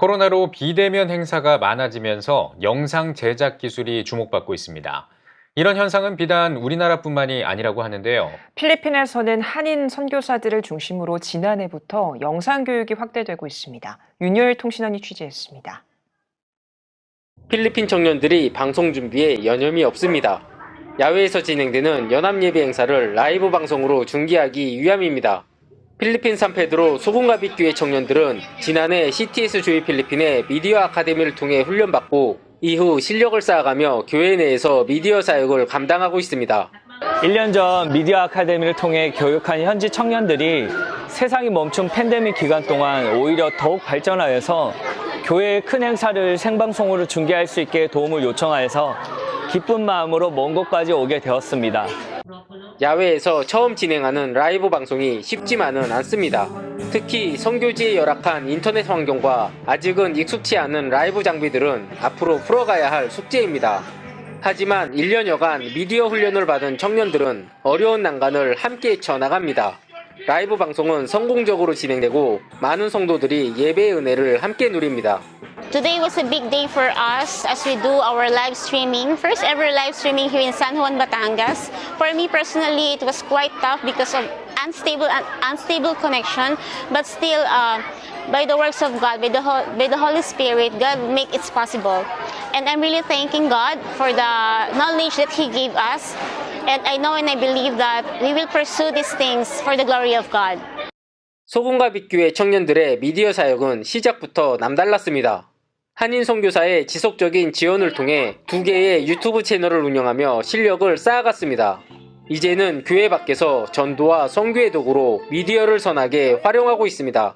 코로나로 비대면 행사가 많아지면서 영상 제작 기술이 주목받고 있습니다. 이런 현상은 비단 우리나라뿐만이 아니라고 하는데요. 필리핀에서는 한인 선교사들을 중심으로 지난해부터 영상 교육이 확대되고 있습니다. 윤열 통신원이 취재했습니다. 필리핀 청년들이 방송 준비에 여념이 없습니다. 야외에서 진행되는 연합예배 행사를 라이브 방송으로 중계하기 위함입니다. 필리핀 산페드로 소금가비 교회 청년들은 지난해 CTS 조이 필리핀의 미디어 아카데미를 통해 훈련받고 이후 실력을 쌓아가며 교회 내에서 미디어 사역을 감당하고 있습니다. 1년 전 미디어 아카데미를 통해 교육한 현지 청년들이 세상이 멈춘 팬데믹 기간 동안 오히려 더욱 발전하여서 교회의 큰 행사를 생방송으로 중계할 수 있게 도움을 요청하여서 기쁜 마음으로 먼 곳까지 오게 되었습니다. 야외에서 처음 진행하는 라이브 방송이 쉽지만은 않습니다. 특히 선교지에 열악한 인터넷 환경과 아직은 익숙치 않은 라이브 장비들은 앞으로 풀어가야 할 숙제입니다. 하지만 1년여간 미디어 훈련을 받은 청년들은 어려운 난간을 함께 쳐나갑니다. 라이브 방송은 성공적으로 진행되고 많은 성도들이 예배의 은혜를 함께 누립니다. Today was a big day for us as we do our live streaming. First ever live streaming here in San Juan, Batangas. For me personally, it was quite tough because of unstable unstable connection, but still, uh, by the works of God, by the, Hol- by the Holy Spirit, God make it possible. And I'm really thanking God for the knowledge that He gave us. And I know and I believe that we will pursue these things for the glory of God. 소금가빛교회 청년들의 미디어 사역은 시작부터 남달랐습니다. 한인 선교사의 지속적인 지원을 통해 두 개의 유튜브 채널을 운영하며 실력을 쌓아갔습니다. 이제는 교회 밖에서 전도와 선교의 도구로 미디어를 선하게 활용하고 있습니다.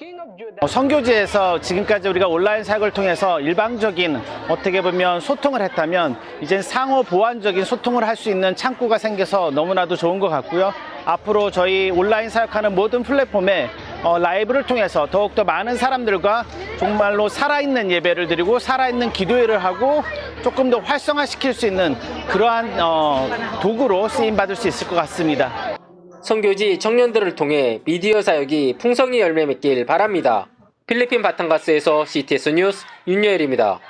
어, 선교지에서 지금까지 우리가 온라인 사역을 통해서 일방적인 어떻게 보면 소통을 했다면 이젠 상호 보완적인 소통을 할 수 있는 창구가 생겨서 너무나도 좋은 것 같고요. 앞으로 저희 온라인 사역하는 모든 플랫폼에 어, 라이브를 통해서 더욱더 많은 사람들과 정말로 살아있는 예배를 드리고 살아있는 기도회를 하고 조금 더 활성화시킬 수 있는 그러한 어, 도구로 쓰임 받을 수 있을 것 같습니다. 선교지 청년들을 통해 미디어 사역이 풍성히 열매 맺길 바랍니다. 필리핀 바탕가스에서 CTS 뉴스 윤여일입니다.